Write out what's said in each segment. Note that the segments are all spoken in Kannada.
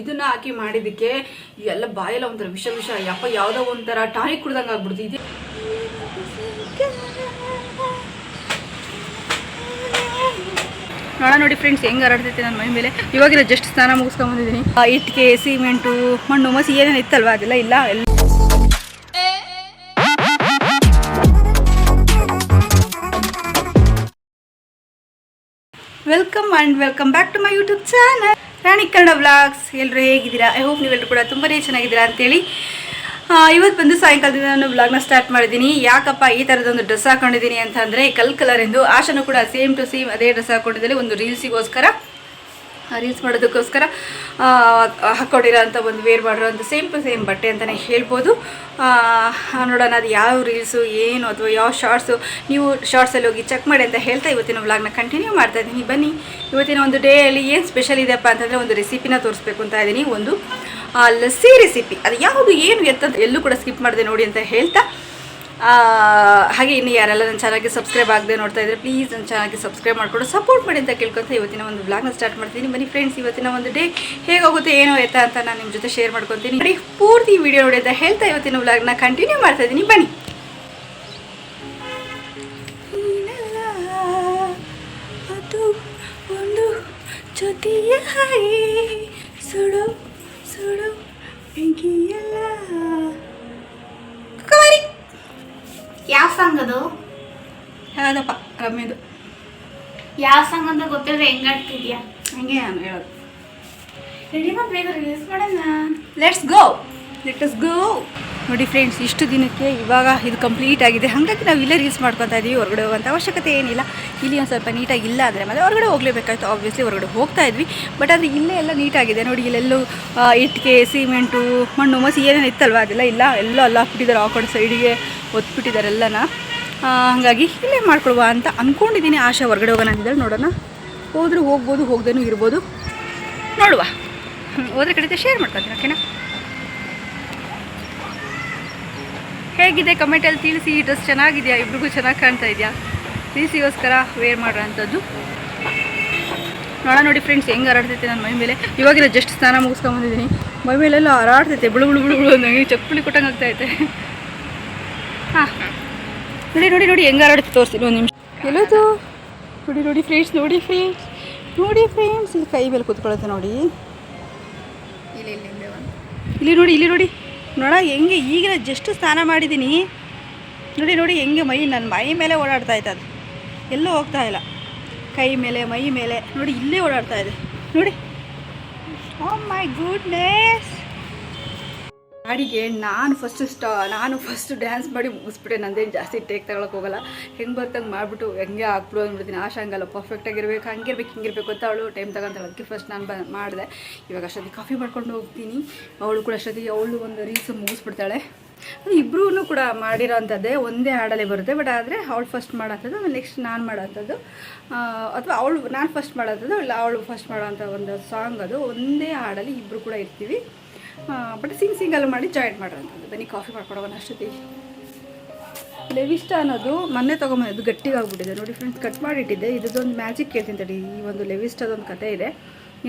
ಇದನ್ನ ಹಾಕಿ ಮಾಡಿದ್ದಕ್ಕೆ ಎಲ್ಲ ಬಾಯಲ್ಲ ಒಂಥರ ವಿಷ ವಿಷ, ಯಪ್ಪ ಯಾವುದೋ ಒಂಥರ ಟಾನಿಕ್ ಕುಡ್ದಂಗೆ ಆಗ್ಬಿಡ್ತು. ಇದೆ ನೋಡ ನೋಡಿ ಫ್ರೆಂಡ್ಸ್ ಹೆಂಗ್ ಹರಡ್ತೈತೆ ನನ್ನ ಮೈ ಮೇಲೆ. ಇವಾಗಿನ ಜಸ್ಟ್ ಸ್ನಾನ ಮುಗಿಸ್ಕೊಂಬಂದಿದ್ದೀನಿ ಇಟ್ಟಿಗೆ ಸಿಮೆಂಟು, ಮಣ್ಣು, ಮಸಿ ಏನೇನು ಇತ್ತಲ್ವಾ? ಅದೆಲ್ಲ ಇಲ್ಲ. ಎಲ್ಲ welcome and welcome back to my YouTube channel Rani Kannada vlogs ಎಲ್ಲರೂ ಹೇಗಿದ್ದೀರಾ? ಐ ಹೋಪ್ ನೀವೆಲ್ಲರೂ ಕೂಡ ತುಂಬಾ ಚೆನ್ನಾಗಿದ್ದೀರಾ ಅಂತೇಳಿ. ಇವತ್ತು ಬಂದು ಸಾಯಂಕಾಲದಿಂದ ನಾನು ವ್ಲಾಗ್ನ ಸ್ಟಾರ್ಟ್ ಮಾಡಿದ್ದೀನಿ. ಯಾಕಪ್ಪ ಈ ಥರದೊಂದು ಡ್ರೆಸ್ ಹಾಕೊಂಡಿದ್ದೀನಿ ಅಂತಂದರೆ ಕಲ್ ಕಲರ್ ಎಂದು ಆಶನು ಕೂಡ ಸೇಮ್ ಟು ಸೇಮ್ ಅದೇ ಡ್ರೆಸ್ ಹಾಕೊಂಡಿದ್ದಲ್ಲಿ ಒಂದು ರೀಲ್ಸಿಗೋಸ್ಕರ ರೀಲ್ಸ್ ಮಾಡೋದಕ್ಕೋಸ್ಕರ ಹಾಕ್ಕೊಂಡಿರೋ ಅಂಥ ಒಂದು ವೇರ್ ಮಾಡಿರೋ ಅಂಥ ಸೇಮ್ ಟು ಸೇಮ್ ಬಟ್ಟೆ ಅಂತಲೇ ಹೇಳ್ಬೋದು. ನೋಡೋಣ ಅದು ಯಾವ ರೀಲ್ಸು ಏನು, ಅಥವಾ ಯಾವ ಶಾರ್ಟ್ಸು ನೀವು ಶಾರ್ಟ್ಸಲ್ಲಿ ಹೋಗಿ ಚೆಕ್ ಮಾಡಿ ಅಂತ ಹೇಳ್ತಾ ಇವತ್ತಿನ ವ್ಲಾಗ್ನ ಕಂಟಿನ್ಯೂ ಮಾಡ್ತಾ ಇದ್ದೀನಿ. ಬನ್ನಿ, ಇವತ್ತಿನ ಒಂದು ಡೇಯಲ್ಲಿ ಏನು ಸ್ಪೆಷಲ್ ಇದೆಯಪ್ಪ ಅಂತಂದರೆ ಒಂದು ರೆಸಿಪಿನ ತೋರಿಸ್ಬೇಕು ಅಂತ ಇದ್ದೀನಿ. ಒಂದು ಲಸ್ಸಿ ರೆಸಿಪಿ ಅದು ಯಾವುದು, ಏನು ಎತ್ತ ಎಲ್ಲೂ ಕೂಡ ಸ್ಕಿಪ್ ಮಾಡಿದೆ ನೋಡಿ ಅಂತ ಹೇಳ್ತಾ ಹಾಗೆ ಇನ್ನು ಯಾರೆಲ್ಲ ನನ್ನ ಚಾನಲ್ಗೆ ಸಬ್ಸ್ಕ್ರೈಬ್ ಆಗದೆ ನೋಡ್ತಾ ಇದ್ರೆ ಪ್ಲೀಸ್ ನನ್ನ ಚಾನಲ್ಗೆ ಸಬ್ಸ್ಕ್ರೈಬ್ ಮಾಡಿಕೊಂಡು ಸಪೋರ್ಟ್ ಮಾಡಿ ಅಂತ ಕೇಳ್ಕೊತ ಇವತ್ತಿನ ಒಂದು ಬ್ಲಾಗ್ನ ಸ್ಟಾರ್ಟ್ ಮಾಡ್ತೀನಿ. ಬನ್ನಿ ಫ್ರೆಂಡ್ಸ್ ಇವತ್ತಿನ ಒಂದು ಡೇ ಹೇಗೋಗುತ್ತೆ, ಏನೋ ಆಯ್ತಾ ಅಂತ ನಾನು ನಿಮ್ಮ ಜೊತೆ ಶೇರ್ ಮಾಡ್ಕೊತೀನಿ. ನೋಡಿ ಪೂರ್ತಿ ವಿಡಿಯೋ ನೋಡಿ ಅಂತ ಹೇಳ್ತಾ ಇವತ್ತಿನ ಬ್ಲಾಗ್ನ ಕಂಟಿನ್ಯೂ ಮಾಡ್ತಾ ಇದ್ದೀನಿ. ಬನ್ನಿ. ಒಂದು ಜೊತೆಯ ಸುಡು ಸುಡು ಬೆಂಕಿಯಲ್ಲ ಯಾವ ಸಾಂಗ್ ಅದು? ಹೇಳೋದಪ್ಪ ರಮ್ಯದು ಯಾವ ಸಾಂಗ್ ಅಂತ ಗೊತ್ತಿಲ್ಲ ಹೆಂಗ್ ಆಡ್ತಿದ್ಯಾ ಹಂಗೆ ನಾನು ಹೇಳೋದು. ರೆಡಿ ಮಾಡಿ ಬೇಗ ರಿಲೀಸ್ ಮಾಡೋಣ. ಲೆಟ್ಸ್ ಗೋ ಲೆಟ್ಸ್ ಗೋ ನೋಡಿ ಫ್ರೆಂಡ್ಸ್ ಇಷ್ಟು ದಿನಕ್ಕೆ ಇವಾಗ ಇದು ಕಂಪ್ಲೀಟ್ ಆಗಿದೆ. ಹಾಗಾಗಿ ನಾವು ಇಲ್ಲೇ ರೀಲ್ಸ್ ಮಾಡ್ಕೊತಾ ಇದ್ದೀವಿ ಹೊರಗಡೆ ಹೋಗೋಂಥ ಅವಶ್ಯಕತೆ ಏನಿಲ್ಲ. ಇಲ್ಲಿ ಒಂದು ಸ್ವಲ್ಪ ನೀಟಾಗಿ ಇಲ್ಲ ಅಂದರೆ ಮತ್ತೆ ಹೊರಗಡೆ ಹೋಗಲೇಬೇಕಾಯ್ತು ಆಬ್ವಿಯಸ್ಲಿ ಹೊರಗಡೆ ಹೋಗ್ತಾ ಇದ್ವಿ. ಬಟ್ ಆದರೆ ಇಲ್ಲೇ ಎಲ್ಲ ನೀಟಾಗಿದೆ ನೋಡಿ ಇಲ್ಲೆಲ್ಲೂ ಇಟ್ಟಿಗೆ, ಸಿಮೆಂಟು, ಮಣ್ಣು, ಮಸಿ ಏನೇನು ಇತ್ತಲ್ವ? ಅದೆಲ್ಲ ಇಲ್ಲ. ಎಲ್ಲ ಅಲ್ಲ ಹಾಕ್ಬಿಟ್ಟಿದ್ದಾರೆ ಆ ಕಡೆ ಸೈಡಿಗೆ ಒತ್ಬಿಟ್ಟಿದ್ದಾರೆ ಎಲ್ಲನ. ಹಾಗಾಗಿ ಇಲ್ಲೇ ಮಾಡ್ಕೊಳುವ ಅಂತ ಅಂದ್ಕೊಂಡಿದ್ದೀನಿ ಆಶಾ ಹೊರಗಡೆ ಹೋಗೋಣ ಅಂತಿದ್ದಾಳೆ. ನೋಡೋಣ. ಹೋದರೂ ಹೋಗ್ಬೋದು, ಹೋಗ್ದೇನೂ ಇರ್ಬೋದು. ನೋಡುವ. ಹೋದ್ರೆ ಕಡೆ ಶೇರ್ ಮಾಡ್ಕೊತೀನಿ ಓಕೆನಾ ಹೇಗಿದೆ? ಕಮೆಂಟಲ್ಲಿ ತಿಳಿಸಿ. ಈ ಡ್ರೆಸ್ ಚೆನ್ನಾಗಿದೆಯಾ? ಇಬ್ರಿಗೂ ಚೆನ್ನಾಗಿ ಕಾಣ್ತಾ ಇದೆಯಾ? ತಿಳಿಸಿಗೋಸ್ಕರ ವೇರ್ ಮಾಡೋಂಥದ್ದು ನೋಡ ನೋಡಿ ಫ್ರೆಂಡ್ಸ್ ಹೆಂಗೆ ಹರಾಡ್ತೈತೆ ನನ್ನ ಮೈ ಮೇಲೆ. ಇವಾಗಿನ ಜಸ್ಟ್ ಸ್ನಾನ ಮುಗಿಸ್ಕೊಂಬಂದಿದ್ದೀನಿ ಮೈ ಮೇಲೆಲ್ಲ ಹರಾಡ್ತೈತೆ. ಬಿಳು ಬಿಳು ಬಿಳು ಬಿಳು ನನಗೆ ಚಪ್ಪಲಿ ಕೊಟ್ಟಂಗೆ ಆಗ್ತೈತೆ ಹಾಂ. ನೋಡಿ ನೋಡಿ ನೋಡಿ ಹೆಂಗೆ ಹರಡುತ್ತೆ ತೋರಿಸ್ತೀನಿ ಒಂದು ನಿಮಿಷ. ಎಲ್ಲೋದು ನೋಡಿ ನೋಡಿ ಫ್ರೆಂಡ್ಸ್ ನೋಡಿ ಫ್ರೆಂಡ್ಸ್ ನೋಡಿ ಫ್ರೆಂಡ್ಸ್ ಇಲ್ಲಿ ಕೈ ಮೇಲೆ ಕೂತ್ಕೊಳ್ಳುತ್ತೆ ನೋಡಿ. ಇಲ್ಲಿ ಇಲ್ಲಿ ನೋಡಿ ಇಲ್ಲಿ ನೋಡಿ. ನೋಡ, ಹೆಂಗೆ ಈಗ ಜಸ್ಟ್ ಸ್ನಾನ ಮಾಡಿದ್ದೀನಿ ನೋಡಿ ನೋಡಿ ಹೆಂಗೆ ಮೈ ನನ್ನ ಮೈ ಮೇಲೆ ಓಡಾಡ್ತಾ ಇತ್ತು ಅದು. ಎಲ್ಲೂ ಹೋಗ್ತಾ ಇಲ್ಲ. ಕೈ ಮೇಲೆ, ಮೈ ಮೇಲೆ. ನೋಡಿ, ಇಲ್ಲೇ ಓಡಾಡ್ತಾ ಇದೆ. ನೋಡಿ. ಓ ಮೈ ಗುಡ್ನೆಸ್ ಗಾಡಿಗೆ ನಾನು ಫಸ್ಟ್ ಸ್ಟಾ ನಾನು ಫಸ್ಟ್ ಡ್ಯಾನ್ಸ್ ಮಾಡಿ ಮುಗಿಸ್ಬಿಟ್ಟೆ, ನಂದೇನು ಜಾಸ್ತಿ ಟೇಕ್ ತಗೊಳಕ್ಕೆ ಹೋಗಲ್ಲ. ಹೆಂಗೆ ಬರ್ತಂಗೆ ಮಾಡಿಬಿಟ್ಟು ಹೆಂಗೆ ಹಾಕ್ಬಿಡು ಅಂದ್ಬಿಡ್ತೀನಿ. ಆಶಾ ಹಂಗಲ್ಲ ಪರ್ಫೆಕ್ಟಾಗಿರ್ಬೇಕು ಹಂಗಿರ್ಬೇಕು, ಹಿಂಗಿರ್ಬೇಕು ಅಂತ ಅವಳು ಟೈಮ್ ತಗೊಂತಾಳೆ. ಅದಕ್ಕೆ ಫಸ್ಟ್ ನಾನು ಬ, ಮಾಡಿದೆ. ಇವಾಗ ಅಷ್ಟೊತ್ತಿಗೆ ಕಾಫಿ ಮಾಡ್ಕೊಂಡು ಹೋಗ್ತೀನಿ. ಅವಳು ಕೂಡ ಅಷ್ಟೊತ್ತಿಗೆ ಅವಳು ಒಂದು ರೀಲ್ಸ್ ಮುಗಿಸ್ಬಿಡ್ತಾಳೆ. ಅದು ಇಬ್ಬರೂ ಕೂಡ ಮಾಡಿರೋ ಅಂಥದ್ದೇ ಒಂದೇ ಹಾಡಲ್ಲೇ ಬರುತ್ತೆ. ಬಟ್ ಆದರೆ ಅವಳು ಫಸ್ಟ್ ಮಾಡೋಂಥದ್ದು, ಆಮೇಲೆ ನೆಕ್ಸ್ಟ್ ನಾನು ಮಾಡೋಂಥದ್ದು. ಅಥವಾ ಅವಳು, ನಾನು ಫಸ್ಟ್ ಮಾಡೋಂಥದ್ದು ಅವಳು ಫಸ್ಟ್ ಮಾಡೋಂಥ ಒಂದು ಸಾಂಗ್ ಅದು. ಒಂದೇ ಹಾಡಲ್ಲಿ ಇಬ್ಬರು ಕೂಡ ಇರ್ತೀವಿ. ಬಟ್ ಸಿಂಗ್ ಸಿಂಗಲ್ ಮಾಡಿ ಜಾಯಿಂಟ್ ಮಾಡೋಂಥದ್ದು ಬನ್ನಿ ಕಾಫಿ ಮಾಡ್ಕೊಡೋಣ ಅಷ್ಟೊತ್ತಿಗೆ. ಲೆವಿಷ್ಟ ಅನ್ನೋದು ಮೊನ್ನೆ ತೊಗೊಂಬಂದು ಗಟ್ಟಿಗಾಗ್ಬಿಟ್ಟಿದೆ ನೋಡಿ ಫ್ರೆಂಡ್ಸ್ ಕಟ್ ಮಾಡಿಟ್ಟಿದ್ದೆ. ಇದೊಂದು ಮ್ಯಾಜಿಕ್ ಕೇಳ್ತೀನಿ ತಡಿ. ಈ ಒಂದು ಲೆವಿಸ್ಟದೊಂದು ಕತೆ ಇದೆ.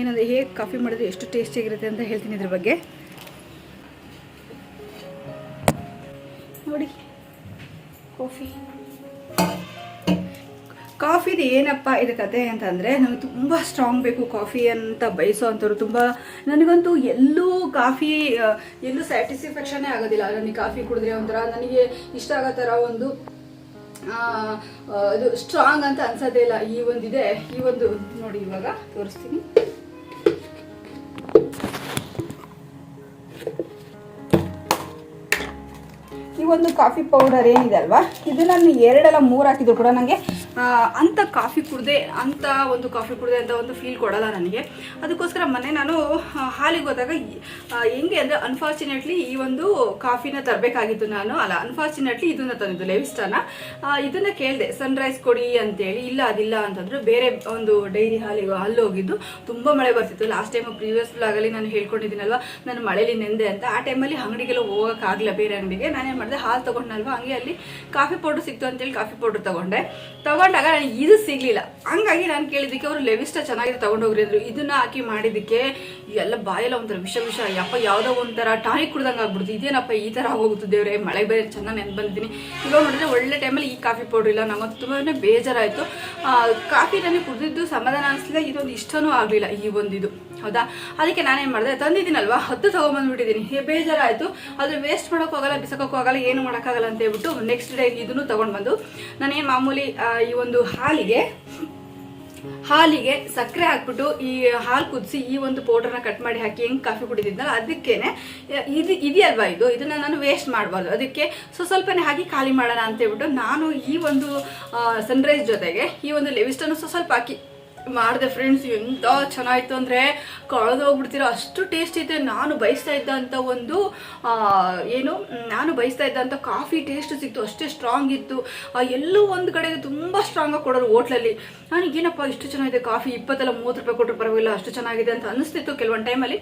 ಏನಂದರೆ ಹೇಗೆ ಕಾಫಿ ಮಾಡಿದ್ರೆ ಎಷ್ಟು ಟೇಸ್ಟಿಯಾಗಿರುತ್ತೆ ಅಂತ ಹೇಳ್ತೀನಿ ಇದ್ರ ಬಗ್ಗೆ. ನೋಡಿ. ಕಾಫಿ ಕಾಫಿದು ಏನಪ್ಪ ಇದು ಕತೆ ಅಂತಂದರೆ ನನಗೆ ತುಂಬ ಸ್ಟ್ರಾಂಗ್ ಬೇಕು ಕಾಫಿ ಅಂತ ಬಯಸೋ ಅಂಥವ್ರು ತುಂಬ ನನಗಂತೂ ಎಲ್ಲೂ ಕಾಫಿ ಎಲ್ಲೂ ಸ್ಯಾಟಿಸ್ಫ್ಯಾಕ್ಷನ್ನೇ ಆಗೋದಿಲ್ಲ. ನನಗೆ ಕಾಫಿ ಕುಡಿದ್ರೆ ಒಂಥರ ನನಗೆ ಇಷ್ಟ ಆಗೋ ಥರ ಒಂದು ಇದು ಸ್ಟ್ರಾಂಗ್ ಅಂತ ಅನ್ಸೋದೇ ಇಲ್ಲ. ಈ ಇದೆ ಈ ಒಂದು ನೋಡಿ ಇವಾಗ ತೋರಿಸ್ತೀನಿ. ಈ ಒಂದು ಕಾಫಿ ಪೌಡರ್ ಏನಿದೆ ಅಲ್ವಾ? ಇದು ನಾನು ಎರಡಲ್ಲ ಮೂರು ಹಾಕಿದ್ರು ಕೂಡ ನನಗೆ ಅಂಥ ಕಾಫಿ ಕುಡ್ದೆ ಅಂಥ ಒಂದು ಕಾಫಿ ಕುಡ್ದೆ ಅಂತ ಒಂದು ಫೀಲ್ ಕೊಡಲ್ಲ ನನಗೆ. ಅದಕ್ಕೋಸ್ಕರ ಮನೆ ನಾನು ಹಾಲಿಗೆ ಹೋದಾಗ ಹೆಂಗೆ ಅಂದರೆ ಅನ್ಫಾರ್ಚುನೇಟ್ಲಿ ಈ ಒಂದು ಕಾಫಿನ ತರಬೇಕಾಗಿತ್ತು ನಾನು. ಅಲ್ಲ ಅನ್ಫಾರ್ಚುನೇಟ್ಲಿ ಇದನ್ನ ತಂದಿದ್ದು ಲೆವಿಸ್ಟಾನ ಇದನ್ನು ಕೇಳಿದೆ ಸನ್ರೈಸ್ ಕೊಡಿ ಅಂತೇಳಿ. ಇಲ್ಲ, ಅದಿಲ್ಲ ಅಂತಂದ್ರು ಬೇರೆ ಒಂದು ಡೈರಿ ಹಾಲಿಗೆ ಅಲ್ಲಿ ಹೋಗಿದ್ದು. ತುಂಬ ಮಳೆ ಬರ್ತಿತ್ತು. ಲಾಸ್ಟ್ ಟೈಮ್ ಪ್ರೀವಿಯಸ್ ಬ್ಲಾಗಲ್ಲಿ ನಾನು ಹೇಳ್ಕೊಂಡಿದ್ದೀನಲ್ವ, ನಾನು ಮಳೆಯಲ್ಲಿ ನೆಂದೆ ಅಂತ. ಆ ಟೈಮಲ್ಲಿ ಅಂಗಡಿಗೆಲ್ಲ ಹೋಗೋಕ್ಕಾಗಲ್ಲ ಬೇರೆ ಅಂಗಡಿಗೆ. ನಾನೇನು ಮಾಡಿದೆ, ಹಾಲು ತೊಗೊಂಡಲ್ವ ಹಂಗೆ ಅಲ್ಲಿ ಕಾಫಿ ಪೌಡ್ರ್ ಸಿಕ್ತು ಅಂತೇಳಿ ಕಾಫಿ ಪೌಡ್ರ್ ತೊಗೊಂಡೆ. ತಗೊಂಡು ತಗೊಂಡಾಗ ನನಗೆ ಇದು ಸಿಗ್ಲಿಲ್ಲ. ಹಂಗಾಗಿ ನಾನು ಕೇಳಿದ್ದಕ್ಕೆ ಅವರು ಲೆವಿಸ್ಟ ಚೆನ್ನಾಗಿದೆ ತಗೊಂಡೋಗ್ರಿ ಅಂದ್ರು. ಇದನ್ನ ಹಾಕಿ ಮಾಡಿದ್ದಕ್ಕೆ ಎಲ್ಲ ಬಾಯಲ್ಲ ಒಂಥರ ವಿಷ ವಿಷ, ಯಪ್ಪ ಯಾವುದೋ ಒಂಥರ ಟಾನಿಕ್ ಕುಡ್ದಂಗೆ ಆಗ್ಬಿಡ್ತು. ಇದೇನಪ್ಪ ಈ ಥರ ಆಗೋಗುತ್ತೆ ದೇವ್ರೆ, ಮಳೆ ಬೇರೆ ಚೆನ್ನಾಗಿ ನೆನ್ ಬಂದಿದ್ದೀನಿ ಇವಾಗ ನೋಡಿದ್ರೆ ಒಳ್ಳೆ ಟೈಮಲ್ಲಿ ಈ ಕಾಫಿ ಪೌಡ್ರ್ ಇಲ್ಲ ನಮಗೆ ತುಂಬಾ ಬೇಜಾರಾಯಿತು. ಕಾಫಿ ನನಗೆ ಕುಡಿದಿದ್ದು ಸಮಾಧಾನ ಅನಿಸ್ಲಿಲ್ಲ, ಇದೊಂದು ಇಷ್ಟನೂ ಆಗಲಿಲ್ಲ ಈ ಒಂದಿದು. ಹೌದಾ? ಅದಕ್ಕೆ ನಾನೇನು ಮಾಡಿದೆ? ತಂದಿದ್ದೀನಲ್ವಾ? ಹತ್ತು ತೊಗೊಂಬಂದ್ಬಿಟ್ಟಿದ್ದೀನಿ. ಬೇಜಾರಾಯಿತು. ಆದರೆ ವೇಸ್ಟ್ ಮಾಡೋಕ್ಕೂ ಆಗಲ್ಲ, ಏನು ಮಾಡೋಕ್ಕಾಗಲ್ಲ ಅಂತ ಹೇಳ್ಬಿಟ್ಟು ನೆಕ್ಸ್ಟ್ ಡೇ ಇದನ್ನು ತೊಗೊಂಡ್ಬಂದು ನಾನೇನು ಮಾಮೂಲಿ ಈ ಒಂದು ಹಾಲಿಗೆ ಹಾಲಿಗೆ ಸಕ್ಕರೆ ಹಾಕ್ಬಿಟ್ಟು ಈ ಹಾಲು ಕುದಿಸಿ ಈ ಒಂದು ಪೌಡರ್ನ ಕಟ್ ಮಾಡಿ ಹಾಕಿ ಹೆಂಗೆ ಕಾಫಿ ಕುಡಿದಿದ್ನಲ್ಲ, ಅದಕ್ಕೇನೆ ಇದು, ಇದೆಯಲ್ವಾ ಇದು? ಇದನ್ನ ನಾನು ವೇಸ್ಟ್ ಮಾಡಬಾರ್ದು. ಅದಕ್ಕೆ ಸೊ, ಸ್ವಲ್ಪನೇ ಹಾಕಿ ಖಾಲಿ ಮಾಡೋಣ ಅಂತ ಹೇಳ್ಬಿಟ್ಟು ನಾನು ಈ ಒಂದು ಸನ್ರೈಸ್ ಜೊತೆಗೆ ಈ ಒಂದು ಲೆವಿಸ್ಟನ್ನು ಸ್ವಲ್ಪ ಹಾಕಿ ಮಾಡಿದೆ ಫ್ರೆಂಡ್ಸ್ ಎಂತ ಚೆನ್ನಾಗಿತ್ತು ಅಂದರೆ ಕಳೆದೋಗ್ಬಿಡ್ತೀರಾ, ಅಷ್ಟು ಟೇಸ್ಟ್ ಇದೆ, ನಾನು ಬಯಸ್ತಾ ಇದ್ದಂಥ ಒಂದು ಏನು, ನಾನು ಬಯಸ್ತಾ ಇದ್ದಂಥ ಕಾಫಿ ಟೇಸ್ಟ್ ಸಿಕ್ತು, ಅಷ್ಟೇ ಸ್ಟ್ರಾಂಗ್ ಇತ್ತು. ಎಲ್ಲೂ ಒಂದು ಕಡೆಗೆ ತುಂಬ ಸ್ಟ್ರಾಂಗಾಗಿ ಕೊಡೋರು ಹೋಟ್ಲಲ್ಲಿ. ನನಗೆ ಏನಪ್ಪ, ಇಷ್ಟು ಚೆನ್ನಾಗಿದೆ ಕಾಫಿ ಇಪ್ಪತ್ತೆಲ್ಲ ಮೂವತ್ತು ರೂಪಾಯಿ ಕೊಟ್ಟರು ಪರವಾಗಿಲ್ಲ, ಅಷ್ಟು ಚೆನ್ನಾಗಿದೆ ಅಂತ ಅನಿಸ್ತಿತ್ತು ಕೆಲವೊಂದು ಟೈಮಲ್ಲಿ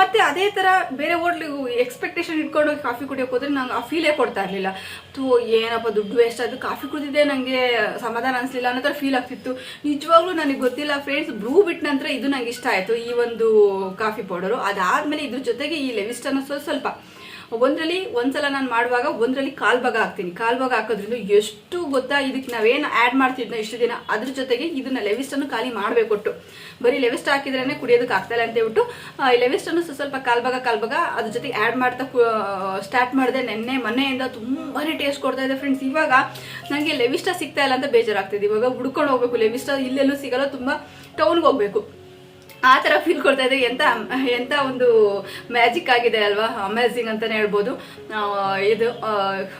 ಮತ್ತೆ ಅದೇ ಥರ ಬೇರೆ ಹೋಟ್ಲಿಗೆ ಎಕ್ಸ್ಪೆಕ್ಟೇಷನ್ ಇಟ್ಕೊಂಡು ಕಾಫಿ ಕುಡಿಯೋಕೆ ಹೋದ್ರೆ ನಂಗೆ ಆ ಫೀಲೇ ಕೊಡ್ತಾ ಇರಲಿಲ್ಲ. ತೂ ಏನಪ್ಪ, ದುಡ್ಡು ವೇಸ್ಟ್ ಅದು ಕಾಫಿ ಕುಡಿದಿದೆ ನನಗೆ ಸಮಾಧಾನ ಅನಿಸ್ಲಿಲ್ಲ ಅನ್ನೋ ಥರ ಫೀಲ್ ಆಗ್ತಿತ್ತು. ನಿಜವಾಗ್ಲೂ ನನಗೆ ಗೊತ್ತಿಲ್ಲ ಫ್ರೆಂಡ್ಸ್ ಬ್ರೂ ಬಿಟ್ಟ ನಂತರ ಇದು ನಂಗೆ ಇಷ್ಟ ಆಯಿತು, ಈ ಒಂದು ಕಾಫಿ ಪೌಡರು ಅದಾದಮೇಲೆ ಇದ್ರ ಜೊತೆಗೆ ಈ ಲೆವಿಸ್ಟನ್ನು ಸ್ವಲ್ಪ ಸ್ವಲ್ಪ ಒಂದರಲ್ಲಿ ಒಂದ್ಸಲ ನಾನು ಮಾಡುವಾಗ ಒಂದರಲ್ಲಿ ಕಾಲ್ ಭಾಗ ಹಾಕ್ತೀನಿ. ಕಾಲ್ ಭಾಗ ಹಾಕೋದ್ರಿಂದ ಎಷ್ಟು ಗೊತ್ತಾ ಇದಕ್ಕೆ ನಾವೇನು ಆ್ಯಡ್ ಮಾಡ್ತಿದ್ನೋ ಇಷ್ಟು ದಿನ ಅದ್ರ ಜೊತೆಗೆ ಇದನ್ನ ಲೆವಿಸ್ಟನ್ನು ಖಾಲಿ ಮಾಡಬೇಕೊಟ್ಟು ಬರೀ ಲೆವಿಸ್ಟ್ ಹಾಕಿದ್ರೇ ಕುಡಿಯೋದಕ್ಕೆ ಆಗ್ತಾಯಿಲ್ಲ ಅಂತ ಹೇಳ್ಬಿಟ್ಟು ಆ, ಈ ಲೆವಿಸ್ಟನ್ನು ಸ್ವಲ್ಪ ಕಾಲ್ ಭಾಗ ಕಾಲ್ ಭಾಗ ಅದ್ರ ಜೊತೆಗೆ ಆ್ಯಡ್ ಮಾಡ್ತಾ ಸ್ಟಾರ್ಟ್ ಮಾಡಿದೆ ನೆನ್ನೆ ಮನೆಯಿಂದ ತುಂಬಾ ಟೇಸ್ಟ್ ಕೊಡ್ತಾ ಇದೆ ಫ್ರೆಂಡ್ಸ್ ಇವಾಗ ನನಗೆ ಲೆವಿಸ್ಟ ಸಿಗ್ತಾ ಇಲ್ಲ ಅಂತ ಬೇಜಾರಾಗ್ತಿದೆ. ಇವಾಗ ಹುಡ್ಕೊಂಡು ಹೋಗ್ಬೇಕು. ಲೆವಿಸ್ಟ ಇಲ್ಲೆಲ್ಲೂ ಸಿಗಲ್ಲ. ತುಂಬ ಟೌನ್ಗೆ ಹೋಗ್ಬೇಕು. ಆ ಥರ ಫೀಲ್ ಕೊಡ್ತಾ ಇದೆ ಎಂತ ಎಂತ ಒಂದು ಮ್ಯಾಜಿಕ್ ಆಗಿದೆ ಅಲ್ವಾ? ಅಮೇಝಿಂಗ್ ಅಂತಲೇ ಹೇಳ್ಬೋದು. ಇದು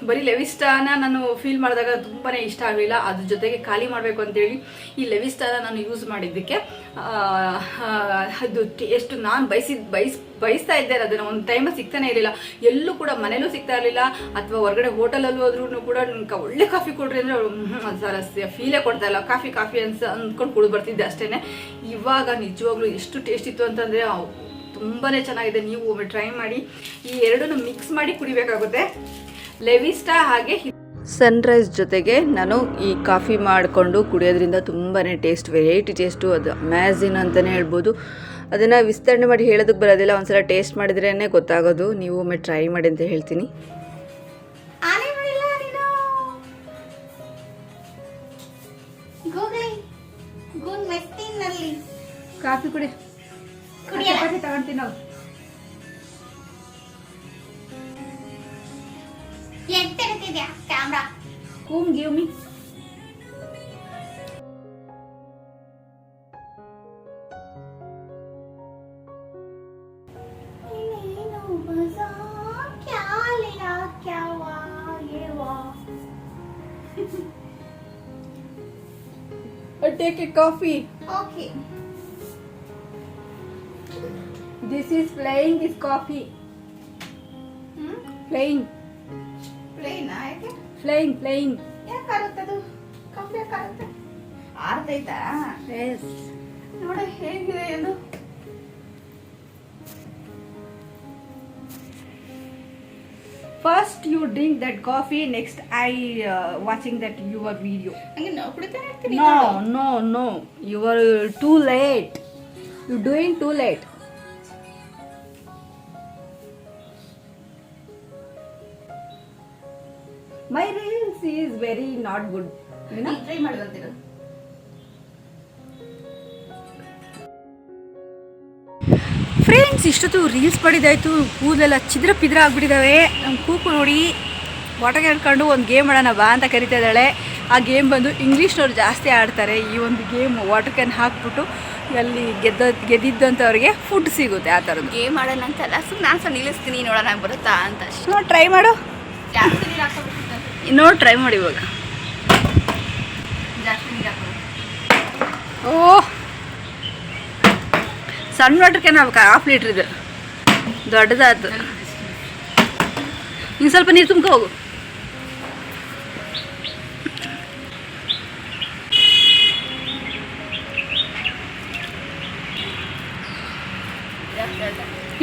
ಬರೀ ಲೆವಿಸ್ಟಾನ ನಾನು ಫೀಲ್ ಮಾಡಿದಾಗ ತುಂಬಾ ಇಷ್ಟ ಆಗಲಿಲ್ಲ. ಅದ್ರ ಜೊತೆಗೆ ಖಾಲಿ ಮಾಡಬೇಕು ಅಂತೇಳಿ ಈ ಲೆವಿಸ್ಟಾನ ನಾನು ಯೂಸ್ ಮಾಡಿದ್ದಕ್ಕೆ ಅದು ಎಷ್ಟು ನಾನು ಬಯಸಿದ, ಬಯಸ್ ಬಯಸ್ತಾ ಇದ್ದೆ ಅದನ್ನು ಒಂದು ಟೈಮ್ ಸಿಗ್ತಾನೆ ಇರಲಿಲ್ಲ. ಎಲ್ಲೂ ಕೂಡ ಮನೇಲೂ ಸಿಗ್ತಾ ಇರಲಿಲ್ಲ. ಅಥವಾ ಹೊರಗಡೆ ಹೋಟೆಲಲ್ಲೂ ಹೋದ್ರೂ ಕೂಡ ಒಳ್ಳೆ ಕಾಫಿ ಕೊಡ್ರಿ ಅಂದರೆ ಫೀಲೇ ಕೊಡ್ತಾ ಇಲ್ಲ. ಕಾಫಿ ಕಾಫಿ ಅನ್ಸ ಅಂದ್ಕೊಂಡು ಕುಡಿದು ಬರ್ತಿದ್ದೆ ಅಷ್ಟೇ ಇವಾಗ ನಿಜವಾಗ್ಲೂ ಎಷ್ಟು ಟೇಸ್ಟ್ ಇತ್ತು ಅಂತಂದರೆ ತುಂಬಾ ಚೆನ್ನಾಗಿದೆ. ನೀವು ಒಮ್ಮೆ ಟ್ರೈ ಮಾಡಿ. ಈ ಎರಡನ್ನು ಮಿಕ್ಸ್ ಮಾಡಿ ಕುಡಿಬೇಕಾಗುತ್ತೆ. ಲೆವಿಸ್ಟಾ ಹಾಗೆ ಸನ್ರೈಸ್ ಜೊತೆಗೆ ನಾನು ಈ ಕಾಫಿ ಮಾಡಿಕೊಂಡು ಕುಡಿಯೋದ್ರಿಂದ ತುಂಬಾ ಟೇಸ್ಟ್ ವೆರೈಟಿ ಟೇಸ್ಟು ಅದು ಅಮ್ಯಾಝಿನ್ ಅಂತಲೇ ಹೇಳ್ಬೋದು. ಅದನ್ನು ವಿಸ್ತರಣೆ ಮಾಡಿ ಹೇಳೋದಕ್ಕೆ ಬರೋದಿಲ್ಲ ಒಂದ್ಸಲ ಟೇಸ್ಟ್ ಮಾಡಿದ್ರೇ ಗೊತ್ತಾಗೋದು. ನೀವು ಒಮ್ಮೆ ಟ್ರೈ ಮಾಡಿ ಅಂತ ಹೇಳ್ತೀನಿ. ಕಾಫಿ ಕುಡಿ. ಕಾಫಿ ತಗೊಂತೀನಿ ನಾವು camera? Come give me take a coffee okay this is flying this coffee hmm flying plane ಆಯ್ಕೆ ಫ್ಲೈಯಿಂಗ್ ಯಾಕೆ ಯಾಕಾಗುತ್ತದು ಕಾಫಿ ಯಾಕಾಗುತ್ತೆ ಆರ್ತೈತಾ ಎಸ್ ನೋಡ ಹೇಗಿದೆ ಅದು? first you drink that coffee next i uh, watching that your video. no no no. You are uh, too late. You doing too late. My reels is very not good you know? Friends ಇಷ್ಟೊತ್ತು ರೀಲ್ಸ್ ಪಡಿದಾಯ್ತು. ಕೂದಲೆಲ್ಲ ಚಿದ್ರ ಪಿದ್ರ ಆಗ್ಬಿಟ್ಟಿದ್ದಾವೆ ನಮ್ಮ ಕೂಕು ನೋಡಿ ವಾಟರ್ ಹೇಳ್ಕೊಂಡು ಒಂದು ಗೇಮ್ ಆಡೋಣ ಬಾ ಅಂತ ಕರಿತಾ ಇದ್ದಾಳೆ. ಆ ಗೇಮ್ ಬಂದು ಇಂಗ್ಲೀಷ್ನವ್ರು ಜಾಸ್ತಿ ಆಡ್ತಾರೆ. ಈ ಒಂದು ಗೇಮ್ ವಾಟರ್ ಕ್ಯಾನ್ ಹಾಕ್ಬಿಟ್ಟು ಅಲ್ಲಿ ಗೆದ್ದ ಗೆದ್ದಿದ್ದಂಥವ್ರಿಗೆ ಫುಡ್ ಸಿಗುತ್ತೆ ಆ ಥರದ್ದು. ಗೇಮ್ ಆಡೋಣ ಅಂತಲ್ಲ ಸುಮ್ಮನೆ ನಾನು ಸಹ ನಿಲ್ಲಿಸ್ತೀನಿ ನೋಡೋಣ ಬರುತ್ತಾ ಅಂತ ನೋ ನೋಡಿ ಟ್ರೈ ಮಾಡು. ನೋಡಿ ಟ್ರೈ ಮಾಡಿ ಇವಾಗ. ಜಾಸ್ತಿ ಓಹ್! ಸಣ್ಣ ವಾಟರ್ ಕ್ಯಾನ್ ಆಗ್ಬೇಕು ಹಾಫ್ ಲೀಟ್ರ್ ಇದು. ದೊಡ್ಡದಾಯ್ತು ಇನ್ನು ಸ್ವಲ್ಪ ನೀರು ತುಂಬ್ಕೊ ಹೋಗು.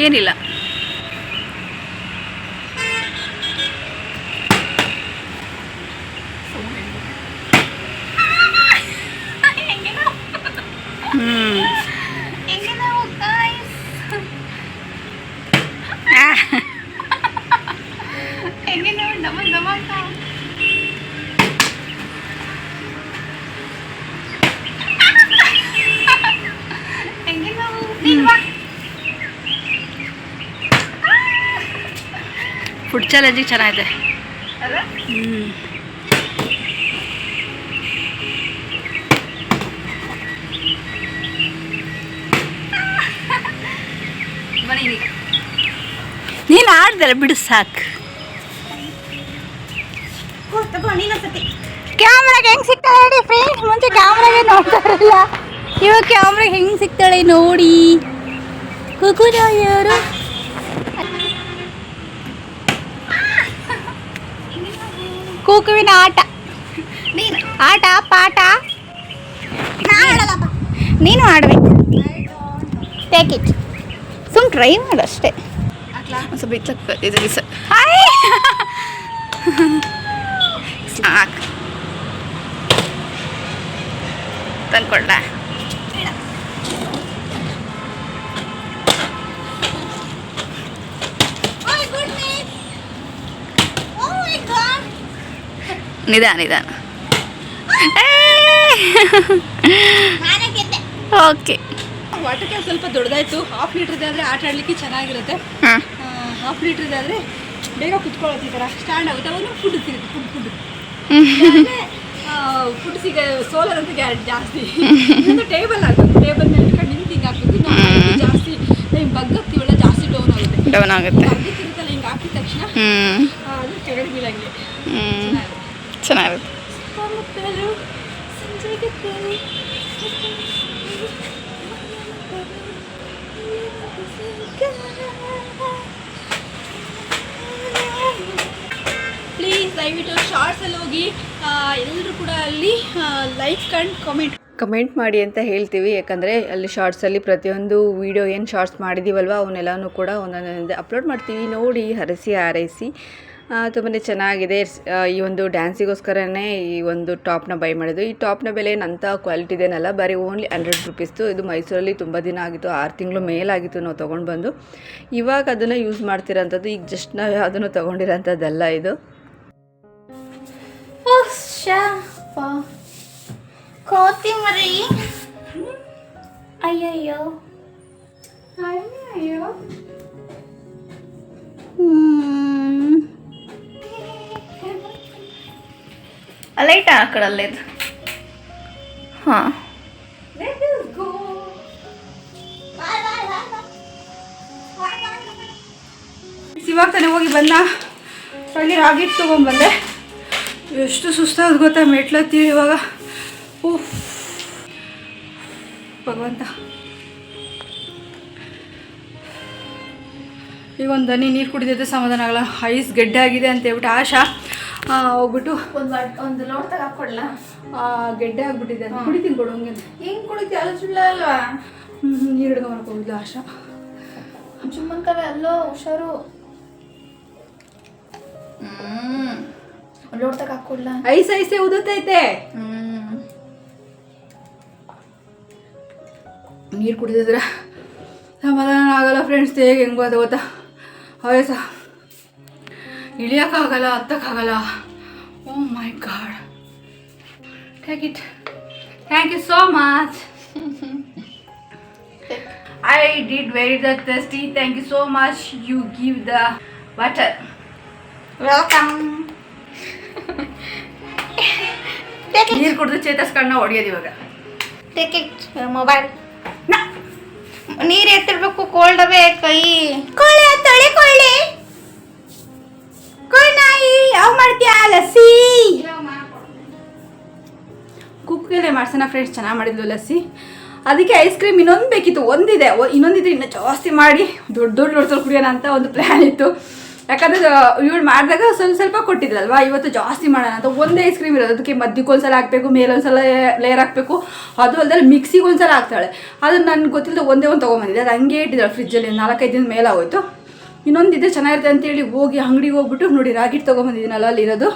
ಏನಿಲ್ಲ. ಫುಡ್ ಚಾಲೆಂಜಿಗೆ ಚೆನ್ನಾಗಿದೆ. ಹ್ಞೂ ನೀನು ಆಡ್ದಲ್ಲ ಬಿಡು ಸಾಕು. ಕ್ಯಾಮ್ರಾಗೆ ಹೆಂಗೆ ಸಿಗ್ತಾಳೆ ನೋಡಿ ಫ್ರೆಂಡ್ಸ್? ಮುಂಚೆ ಕ್ಯಾಮ್ರಾಗೆ ನೋಡ್ತಾ ಇರಲಿಲ್ಲ ಇವಾಗ ಕ್ಯಾಮ್ರಾಗೆ ಹೆಂಗೆ ಸಿಗ್ತಾಳೆ ನೋಡಿ. ಕುಕುರಾಯರು ಕೂಕುವಿನ ಆಟ. ಆಟ ಪಾಠ. ನೀನು ಆಡಬೇಕು ಟೇಕ್ ಇಟ್ ಸುಮ್ ಟ್ರೈ ಮಾಡು ಅಷ್ಟೇ. ತಂದ್ಕೊಳ್ಳ ನಿಧಾನ ನಿಧಾನ. ಓಕೆ. ವಾಟರ್ ಕ್ಯಾನ್ ಸ್ವಲ್ಪ ದೊಡ್ಡದಾಯ್ತು. ಹಾಫ್ ಲೀಟರ್ ಆದರೆ ಆಟ ಆಡಲಿಕ್ಕೆ ಚೆನ್ನಾಗಿರುತ್ತೆ. ಹಾಂ. ಹಾಫ್ ಲೀಟರ್ ಆದರೆ ಬೇಗ ಕುತ್ಕೊಳ್ಳೋದು ಈ ಥರ ಸ್ಟ್ಯಾಂಡ್ ಆಗುತ್ತೆ. ಅವಾಗ ಫುಡ್ ಸಿಗುತ್ತೆ ಫುಡ್ ಫುಡ್ ಫುಡ್ ಸಿಗ ಸೋಲರ್ ಅಂತ ಗ್ಯಾರಂಟಿ ಜಾಸ್ತಿ. ಇನ್ನೊಂದು ಟೇಬಲ್ ಆಗುತ್ತೆ ಟೇಬಲ್ ಮೇಲೆ ಇಟ್ಕೊಂಡು ನಿಂತು ಹಿಂಗೆ ಹಾಕ್ಬೇಕು. ನಾವು ಜಾಸ್ತಿ ಹಿಂಗೆ ಬಗ್ಗತ್ತೀವಲ್ಲ ಜಾಸ್ತಿ ಡೌನ್ ಆಗುತ್ತೆ. ಡೌನ್ ಆಗುತ್ತೆ. ಬಗ್ಗತ್ತಿರುತ್ತಲ್ಲ ಹಿಂಗೆ ಹಾಕಿದ ತಕ್ಷಣ ಅದು ಕೆಳಗೆ ಬೀಳಂಗೆ. ಚೆನ್ನಾಗಿರುತ್ತೆ. ಪ್ಲೀಸ್ ದಯವಿಟ್ಟು ಶಾರ್ಟ್ಸಲ್ಲಿ ಹೋಗಿ ಎಲ್ಲರೂ ಕೂಡ ಅಲ್ಲಿ ಲೈಕ್ ಆ್ಯಂಡ್ ಕಮೆಂಟ್ ಕಮೆಂಟ್ ಮಾಡಿ ಅಂತ ಹೇಳ್ತೀವಿ ಯಾಕಂದರೆ ಅಲ್ಲಿ ಶಾರ್ಟ್ಸಲ್ಲಿ ಪ್ರತಿಯೊಂದು ವೀಡಿಯೋ ಏನು ಶಾರ್ಟ್ಸ್ ಮಾಡಿದ್ದೀವಲ್ವ ಅವನ್ನೆಲ್ಲನೂ ಕೂಡ ಒಂದೊಂದೇ ಅಪ್ಲೋಡ್ ಮಾಡ್ತೀವಿ. ನೋಡಿ ಹರಸಿ ಹಾರೈಸಿ. ತುಂಬಾ ಚೆನ್ನಾಗಿದೆ. ಈ ಒಂದು ಡ್ಯಾನ್ಸಿಗೋಸ್ಕರನೇ ಈ ಒಂದು ಟಾಪ್ನ ಬೈ ಮಾಡಿದ್ದು. ಈ ಟಾಪ್ನ ಬೆಲೆ ಏನಂತ ಕ್ವಾಲಿಟಿ ಇದೇನಲ್ಲ ಬರೀ ಓನ್ಲಿ ಹಂಡ್ರೆಡ್ ರುಪೀಸ್ದು. ಇದು ಮೈಸೂರಲ್ಲಿ ತುಂಬ ದಿನ ಆಗಿತ್ತು ಆರು ತಿಂಗಳು ಮೇಲಾಗಿತ್ತು ನಾವು ತೊಗೊಂಡು ಬಂದು ಇವಾಗ ಅದನ್ನು ಯೂಸ್ ಮಾಡ್ತಿರೋಂಥದ್ದು ಈಗ ಜಸ್ಟ್ ನಾವು ಯಾವುದನ್ನು ತೊಗೊಂಡಿರೋಂಥದ್ದಲ್ಲ ಇದು. ಕೋತಿಮರಿ. ಅಯ್ಯಯ್ಯೋ. ಅಯ್ಯೋ ಲೈಟ್ ಹಾಕಡಲ್ಲ ಇದು ಹಾಂ. ಇವಾಗ ತಾನೇ ಹೋಗಿ ಬಂದ. ಅಲ್ಲಿ ರಾಗಿ ತೊಗೊಂಬಂದೆ ಎಷ್ಟು ಸುಸ್ತಾದ್ ಗೊತ್ತಾ ಮೆಟ್ಲತ್ತೀವಿ ಇವಾಗ. ಉಫ್. ಭಗವಂತ. ಈಗ ಒಂದು ದನಿ ನೀರು ಕುಡಿದಿದ್ದೆ ಸಮಾಧಾನ ಆಗಲ್ಲ. ಐಸ್ ಗೆಡ್ಡೆ ಆಗಿದೆ ಅಂತ ಹೇಳ್ಬಿಟ್ಟು ಆಶಾ. ಆ, ಹೋಗ್ಬಿಟ್ಟು. ಒಂದು ಒಂದು ಲೋಟದಾಗ ಹಾಕೊಡ್ಲ ಆ, ಗೆಡ್ಡೆ ಆಗ್ಬಿಟ್ಟಿದೆ. ಕುಡಿತೀನಿ ಕೊಡು ಹಂಗೆ ಹೆಂಗ್ ಕುಡಿತಿ? ಅಲ್ಲ ಸುಳ್ಳ ಅಲ್ವಾ? ನೀರು ಹಿಡ್ಕೊಂಬರಕ್ಕೆ ಹೋಗಿದ್ಲು ಆಶಾ. ಚುಮ್ಮಂತವೆ ಅಲ್ಲೋ ಹುಷಾರು. ಹ್ಮ್. ಒಂದು ಲೋಟದಾಗ ಹಾಕೊಡ್ಲ ಐಸ್ ಐಸೆ ಉದುತೈತೆ ಹ್ಮ್. ನೀರು ಕುಡಿದಿದ್ರೆ ಸಮಾಧಾನ ಆಗಲ್ಲ ಫ್ರೆಂಡ್ಸ್ ಹೇಗೆ ಹೆಂಗೆ ಗೊತ್ತಾ ಗೊತ್ತಾ? ವಯಸ್ಸ ಇಳಿಯೋಕ್ಕಾಗಲ್ಲ ಹತ್ತಕ್ಕಾಗಲ್ಲ. ಓ my god take it thank you so much I did very the tasty thank you so much you give the water welcome ನೀರು ಕುಡಿದು ಚೇತರಿಸ್ಕೊಂಡು ಹೊಡಿಯೋದು ಇವಾಗ. ಟೇಕ್ ಇಟ್ ಮೊಬೈಲ್ ನೀರು ಎತ್ತಿರ್ಬೇಕು ಕೋಲ್ಡ್ ಅವೇ ಕೈ. ಕೊಳ್ಳೆ ತೊಳೆ ಕೊಳ್ಳೆ ಯಾವ ಮಾಡ್ತೀಯಾ? ಲಸ್ಸಿ ಕುಕ್ಕೆಲೆ ಮಾಡ್ಸೋಣ ಫ್ರೆಂಡ್ಸ್ ಚೆನ್ನಾಗಿ ಮಾಡಿದ್ಲು ಲಸ್ಸಿ ಅದಕ್ಕೆ ಐಸ್ ಕ್ರೀಮ್ ಇನ್ನೊಂದು ಬೇಕಿತ್ತು, ಒಂದಿದೆ. ಇನ್ನೊಂದಿದ್ರೆ ಇನ್ನೂ ಜಾಸ್ತಿ ಮಾಡಿ, ದೊಡ್ಡ ದೊಡ್ಡ ಲೋಟದಲ್ಲಿ ಕುಡಿಯೋಣ ಅಂತ ಒಂದು ಪ್ಲ್ಯಾನ್ ಇತ್ತು. ಯಾಕಂದರೆ ಇವಳು ಮಾಡಿದಾಗ ಸ್ವಲ್ಪ ಸ್ವಲ್ಪ ಕೊಟ್ಟಿದ್ರಲ್ವಾ, ಇವತ್ತು ಜಾಸ್ತಿ ಮಾಡೋಣ ಅಂತ. ಒಂದೇ ಐಸ್ ಕ್ರೀಮ್ ಇರೋದು, ಅದಕ್ಕೆ ಮಧ್ಯಕ್ಕೆ ಒಂದ್ಸಲ ಹಾಕಬೇಕು ಮೇಲೊಂದ್ಸಲ ಲೇಯರ್ ಹಾಕಬೇಕು. ಅದು ಅಲ್ಲದೆ ಮಿಕ್ಸಿಗೆ ಒಂದ್ಸಲ ಹಾಕ್ತಾಳೆ. ಅದು ನನಗೆ ಗೊತ್ತಿಲ್ಲದೆ ಒಂದೇ ಒಂದು ತೊಗೊಂಬಂದಿದ್ದೆ, ಅದು ಹಂಗೆ ಇಟ್ಟಿದ್ದಾಳೆ ಫ್ರಿಜ್ಜಲ್ಲಿ ನಾಲ್ಕೈದು ದಿನ ಮೇಲೆ ಆಗೋಯ್ತು. ಇನ್ನೊಂದಿದೆ ಚೆನ್ನಾಗಿರುತ್ತೆ ಅಂತೇಳಿ ಹೋಗಿ ಅಂಗಡಿಗೆ ಹೋಗ್ಬಿಟ್ಟು ನೋಡಿ ರಾಗಿಟ್ ತೊಗೊಂಬಂದಿದ್ದೀನಲ್ಲ ಅಲ್ಲಿರೋದು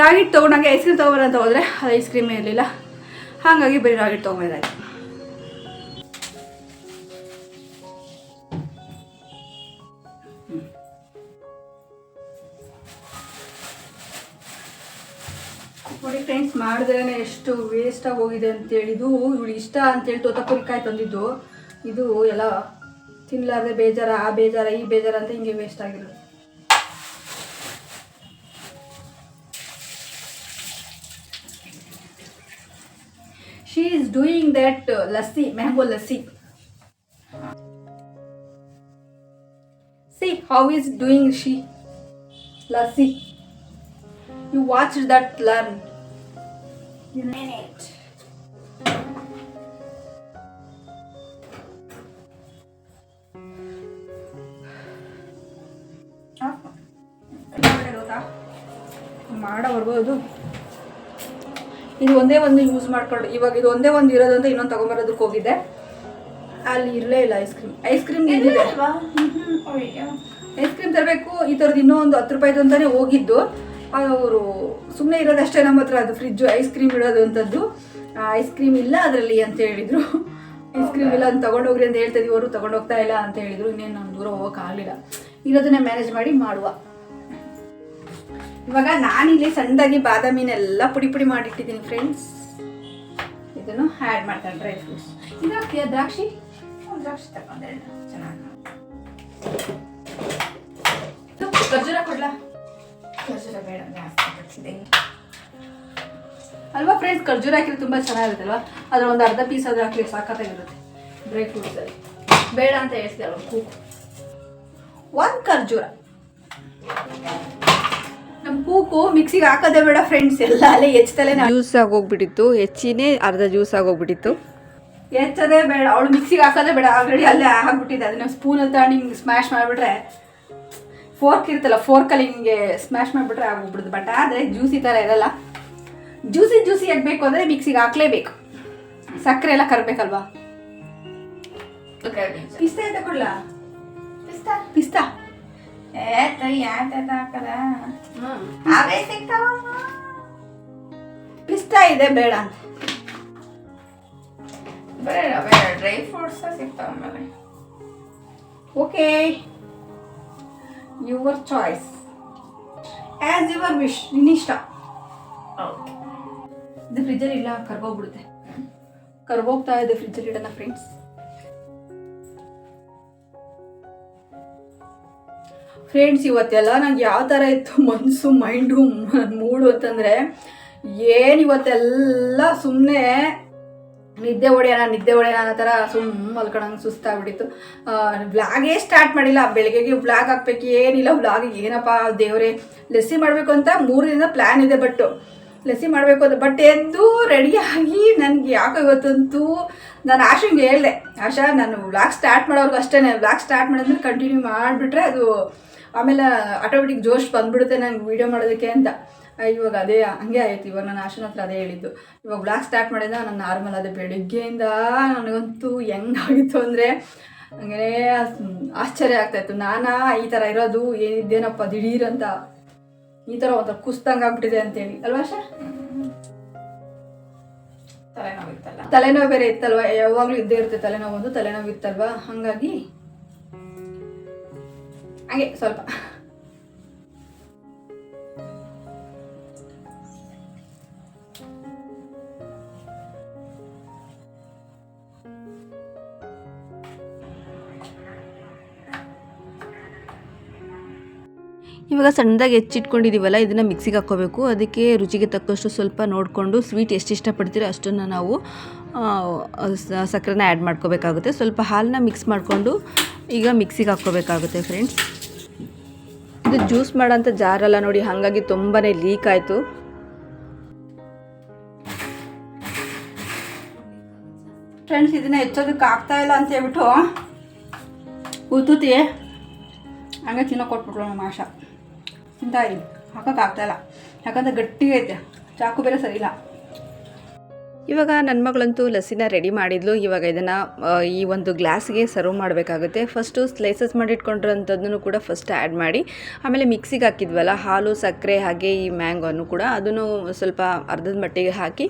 ರಾಗಿಟ್ ತೊಗೊಂಡಾಗೆ ಐಸ್ ಕ್ರೀಮ್ ತೊಗೊಬರ ಅಂತ ಹೋದರೆ ಅದು ಐಸ್ ಕ್ರೀಮೇ ಇರಲಿಲ್ಲ. ಹಾಗಾಗಿ ಬರೀ ರಾಗಿಟ್ ತೊಗೊಂಬಂದಾಯ್ತು ನೋಡಿ ಫ್ರೆಂಡ್ಸ್ ಮಾಡಿದ್ರೆ ಎಷ್ಟು ವೇಸ್ಟಾಗಿ ಹೋಗಿದೆ ಅಂತೇಳಿದು ಇವಳು ಇಷ್ಟ ಅಂತೇಳಿ ತೋತಪುರಿಕಾಯಿ ತಂದಿದ್ದು. ಇದು ಎಲ್ಲ ತಿನ್ಲಾರ್ದೆ ಬೇಜಾರ, ಆ ಬೇಜಾರ, ಈ ಬೇಜಾರ ಅಂತ ಹಿಂಗೆ ವೇಸ್ಟ್ ಆಗಿರೋದು. She is doing that lassi mango lassi see how is doing she lassi you watch that learn minute. ಮಾಡೋವರೆಗೂ ಅದು ಇದು ಒಂದೇ ಒಂದು ಯೂಸ್ ಮಾಡ್ಕೊಂಡು ಇವಾಗ ಇದು ಒಂದೇ ಒಂದು ಇರೋದಂತ ಇನ್ನೊಂದು ತಗೊಂಬರೋದಕ್ಕೆ ಹೋಗಿದ್ದೆ ಅಲ್ಲಿ ಇರಲೇ ಇಲ್ಲ ice cream ice cream? Ice cream ತರಬೇಕು ಈ ಥರದ್ದು ಇನ್ನೂ ಒಂದು ಹತ್ತು ರೂಪಾಯಿದು ಅಂತಲೇ ಹೋಗಿದ್ದು. ಅವರು ಸುಮ್ಮನೆ ಇರೋದಷ್ಟೇ ನಮ್ಮ ಹತ್ರ ಅದು ಫ್ರಿಜ್ಜು ಐಸ್ ಕ್ರೀಮ್ ಇಡೋದು ಅಂಥದ್ದು ಐಸ್ ಕ್ರೀಮ್ ಇಲ್ಲ ಅದರಲ್ಲಿ ಅಂತ ಹೇಳಿದರು. ಐಸ್ ಕ್ರೀಮ್ ಇಲ್ಲ ಅಂತ ತೊಗೊಂಡೋಗ್ರಿ ಅಂತ ಹೇಳ್ತಾ ಇದ್ದೀವಿ ಅವರು ತೊಗೊಂಡೋಗ್ತಾ ಇಲ್ಲ ಅಂತ ಹೇಳಿದರು. ಇನ್ನೇನು ನಾನು ದೂರ ಹೋಗೋಕ್ಕಾಗಲಿಲ್ಲ ಇರೋದನ್ನೇ ಮ್ಯಾನೇಜ್ ಮಾಡಿ ಮಾಡುವ. ಇವಾಗ ನಾನಿಲ್ಲಿ ಸಣ್ಣದಾಗಿ ಬಾದಾಮಿನೆಲ್ಲ ಪುಡಿ ಪುಡಿ ಮಾಡಿಟ್ಟಿದ್ದೀನಿ ಫ್ರೆಂಡ್ಸ್ ಇದನ್ನು ಆ್ಯಡ್ ಮಾಡ್ತಾನೆ ಡ್ರೈ ಫ್ರೂಟ್ಸ್ ಇದಾಗ್ತೀಯ ದ್ರಾಕ್ಷಿ? ದ್ರಾಕ್ಷಿ ತಗೊಂಡೆ. ಚೆನ್ನಾಗಿ ಖರ್ಜೂರ ಕೊಡ್ಲಾ? ಖರ್ಜೂರ ಬೇಡ ಅಲ್ವಾ ಫ್ರೆಂಡ್ಸ್ ಖರ್ಜೂರ ಹಾಕಿದ್ರೆ ತುಂಬ ಚೆನ್ನಾಗಿರುತ್ತಲ್ವಾ? ಅದ್ರ ಒಂದು ಅರ್ಧ ಪೀಸ್ ಆದ್ರೆ ಹಾಕಲಿ ಸಾಕತ್ತಾಗಿರುತ್ತೆ ಡ್ರೈ ಫ್ರೂಟ್ಸ್ ಅಲ್ಲಿ. ಬೇಡ ಅಂತ ಹೇಳ್ತೀವಿ ಅಲ್ವಾ ಕೂಕು ಒಂದು ಖರ್ಜೂರ. ನಮ್ಮ ಕೂಕು ಮಿಕ್ಸಿಗೆ ಹಾಕೋದೇ ಬೇಡ ಫ್ರೆಂಡ್ಸ್ ಎಲ್ಲ. ಅಲ್ಲೇ ಹೆಚ್ಚತಲೇ ಜ್ಯೂಸ್ ಆಗೋಗ್ಬಿಟ್ಟಿತ್ತು. ಹೆಚ್ಚಿನೇ ಅರ್ಧ ಜ್ಯೂಸ್ ಆಗೋಗ್ಬಿಟ್ಟಿತ್ತು. ಹೆಚ್ಚದೇ ಬೇಡ. ಅವಳು ಮಿಕ್ಸಿಗೆ ಹಾಕೋದೇ ಬೇಡ. ಆಲ್ರೆಡಿ ಅಲ್ಲೇ ಹಾಕ್ಬಿಟ್ಟಿದ್ದೆ ಅದನ್ನ ಸ್ಪೂನಲ್ಲಿ ತಗೊಂಡು ಹಿಂಗೆ ಸ್ಮ್ಯಾಶ್ ಮಾಡಿಬಿಟ್ರೆ ಫೋರ್ಕ್ ಇರುತ್ತಲ್ಲ ಫೋರ್ಕಲ್ಲಿ ಹಿಂಗೆ ಸ್ಮ್ಯಾಶ್ ಮಾಡಿಬಿಟ್ರೆ ಆಗೋಗ್ಬಿಡುತ್ತೆ. ಬಟ್ ಆದರೆ ಜ್ಯೂಸಿ ಥರ ಇರಲ್ಲ. ಜ್ಯೂಸಿ ಜ್ಯೂಸಿ ಆಗಬೇಕು ಅಂದರೆ ಮಿಕ್ಸಿಗೆ ಹಾಕ್ಲೇಬೇಕು. ಸಕ್ಕರೆ ಎಲ್ಲ ಕರಬೇಕಲ್ವಾ? ಪಿಸ್ತಾ ಐತೆ ಕೊಡ್ಲಾ? ಪಿಸ್ತಾ. ಪಿಸ್ತಾ. ಅವೇ ಸಿಗ್ತಾವ? ಪಿಸ್ತಾ ಇದೆ ಬೇಡ ಅಂತ. ಬೇಡ ಬೇಡ ಡ್ರೈ ಫ್ರೂಟ್ಸ್ ಸಿಗ್ತಾವ ಆಮೇಲೆ. Okay your choice as your wish ನಿನ್ನಿಷ್ಟ ಇದು ಫ್ರಿಜ್ಜಲ್ಲಿ ಇಲ್ಲ ಕರ್ಗೋಗ್ಬಿಡುತ್ತೆ. ಕರ್ಗೋಗ್ತಾ ಇದೆ ಫ್ರಿಜ್ಜಲ್ಲಿ ಇಡೋಣ ಫ್ರೆಂಡ್ಸ್ ಫ್ರೆಂಡ್ಸ್ ಇವತ್ತೆಲ್ಲ ನಂಗೆ ಯಾವ ಥರ ಇತ್ತು ಮನಸ್ಸು ಮೈಂಡು ಮೂಡು ಅಂತಂದರೆ, ಏನು ಇವತ್ತೆಲ್ಲ ಸುಮ್ಮನೆ ನಿದ್ದೆ ಹೊಡೆಯೋಣ ನಿದ್ದೆ ಹೊಡೆಯೋಣ ಅನ್ನೋ ಥರ ಸುಮ್ಮ ಮಲ್ಕೊಳಂಗೆ ಸುಸ್ತಾಗ್ಬಿಟ್ಟಿತ್ತು. ವ್ಲಾಗೇ ಸ್ಟಾರ್ಟ್ ಮಾಡಿಲ್ಲ. ಬೆಳಗ್ಗೆಗೆ ವ್ಲಾಗ್ ಹಾಕ್ಬೇಕು ಏನಿಲ್ಲ ವ್ಲಾಗಿಗೆ ಏನಪ್ಪ ದೇವರೇ ಲೆಸ್ಸಿ ಮಾಡಬೇಕು ಅಂತ ಮೂರು ದಿನ ಪ್ಲ್ಯಾನ್ ಇದೆ ಬಟ್ಟು ಲೆಸ್ಸಿ ಮಾಡಬೇಕು ಅಂತ. ಬಟ್ ಎಂದು ರೆಡಿಯಾಗಿ ನನಗೆ ಯಾಕೋ ಗೊತ್ತಂತೂ ನಾನು ಆಶಂಗೆ ಹೇಳಿದೆ. ಆಶಾ, ನಾನು ಬ್ಲಾಕ್ ಸ್ಟಾರ್ಟ್ ಮಾಡೋರ್ಗು ಅಷ್ಟೇ ವ್ಲಾಗ್ ಸ್ಟಾರ್ಟ್ ಮಾಡಿದ್ರೆ ಕಂಟಿನ್ಯೂ ಮಾಡಿಬಿಟ್ರೆ ಅದು ಆಮೇಲೆ ಆಟೋಮೆಟಿಕ್ ಜೋಶ್ ಬಂದ್ಬಿಡುತ್ತೆ ನಂಗೆ ವೀಡಿಯೋ ಮಾಡೋದಕ್ಕೆ ಅಂತ. ಇವಾಗ ಅದೇ, ಹಂಗೆ ಆಯಿತು. ಇವಾಗ ನಾನು ಆಶನ ಹತ್ರ ಅದೇ ಹೇಳಿದ್ದು. ಇವಾಗ ಬ್ಲಾಗ್ ಸ್ಟಾರ್ಟ್ ಮಾಡಿದ ನಾನು ನಾರ್ಮಲ್ ಅದೇ ಬೆಳಿಗ್ಗೆಯಿಂದ ನನಗಂತೂ ಹೆಂಗಾಗಿತ್ತು ಅಂದರೆ ಹಂಗೇ ಆಶ್ಚರ್ಯ ಆಗ್ತಾಯಿತ್ತು ನಾನಾ ಈ ಥರ ಇರೋದು, ಏನಿದ್ದೇನಪ್ಪ ದಿಢೀರಂತ ಈ ತರ ಒಂಥರ ಕುಸ್ತಂಗೆ ಆಗ್ಬಿಟ್ಟಿದೆ ಅಂತೇಳಿ. ಅಲ್ವಾ ಶಾ ತಲೆನೋವು ಇತ್ತಲ್ಲ? ತಲೆನೋವು ಬೇರೆ ಇತ್ತಲ್ವಾ? ಯಾವಾಗಲೂ ಇದ್ದೇ ಇರುತ್ತೆ ತಲೆನೋವು ಒಂದು ತಲೆನೋವು ಇತ್ತಲ್ವಾ? ಹಾಗಾಗಿ ಹಂಗೆ ಸ್ವಲ್ಪ. ಇವಾಗ ಸಣ್ಣದಾಗಿ ಹೆಚ್ಚಿಟ್ಕೊಂಡಿದ್ದೀವಲ್ಲ ಇದನ್ನು ಮಿಕ್ಸಿಗೆ ಹಾಕ್ಕೋಬೇಕು. ಅದಕ್ಕೆ ರುಚಿಗೆ ತಕ್ಕಷ್ಟು ಸ್ವಲ್ಪ ನೋಡಿಕೊಂಡು ಸ್ವೀಟ್ ಎಷ್ಟು ಇಷ್ಟಪಡ್ತೀರೋ ಅಷ್ಟನ್ನು ನಾವು ಸಕ್ಕರೆನ ಆ್ಯಡ್ ಮಾಡ್ಕೋಬೇಕಾಗುತ್ತೆ. ಸ್ವಲ್ಪ ಹಾಲನ್ನ ಮಿಕ್ಸ್ ಮಾಡಿಕೊಂಡು ಈಗ ಮಿಕ್ಸಿಗೆ ಹಾಕ್ಕೋಬೇಕಾಗುತ್ತೆ ಫ್ರೆಂಡ್ಸ್. ಇದು ಜ್ಯೂಸ್ ಮಾಡೋಂಥ ಜಾರಲ್ಲ ನೋಡಿ, ಹಾಗಾಗಿ ತುಂಬಾ ಲೀಕ್ ಆಯಿತು. ಫ್ರೆಂಡ್ಸ್, ಇದನ್ನ ಹೆಚ್ಚೋದಕ್ಕೆ ಆಗ್ತಾ ಇಲ್ಲ ಅಂತ ಹೇಳ್ಬಿಟ್ಟು ಉತ್ತುತಿ ಹಂಗೆ ತಿನ್ನೋ ಕೊಟ್ಬಿಟ್ರು ನಮ್ಮ ಆಶಾ. ತಿಂತಾ ಇದ್ದೀನಿ ಹಾಕೋಕ್ಕಾಗ್ತಾಯಿಲ್ಲ ಯಾಕಂದರೆ ಯಾಕಂದ್ರೆ ಗಟ್ಟಿಗೈತೆ ಚಾಕು ಬೇರೆ ಸರಿ ಇಲ್ಲ. ಇವಾಗ ನನ್ನ ಮಗಳಂತೂ ಲಸ್ಸಿನ ರೆಡಿ ಮಾಡಿದ್ಲು. ಇವಾಗ ಇದನ್ನು ಈ ಒಂದು ಗ್ಲಾಸ್ಗೆ ಸರ್ವ್ ಮಾಡಬೇಕಾಗುತ್ತೆ. ಫಸ್ಟು ಸ್ಲೈಸಸ್ ಮಾಡಿಟ್ಕೊಂಡಿರೋಂಥದ್ದನ್ನು ಕೂಡ ಫಸ್ಟ್ ಆ್ಯಡ್ ಮಾಡಿ, ಆಮೇಲೆ ಮಿಕ್ಸಿಗೆ ಹಾಕಿದ್ವಲ್ಲ, ಹಾಲು, ಸಕ್ಕರೆ, ಹಾಗೆ ಈ ಮ್ಯಾಂಗೋನು ಕೂಡ ಅದನ್ನು ಸ್ವಲ್ಪ ಅರ್ಧದ ಮಟ್ಟಿಗೆ ಹಾಕಿ,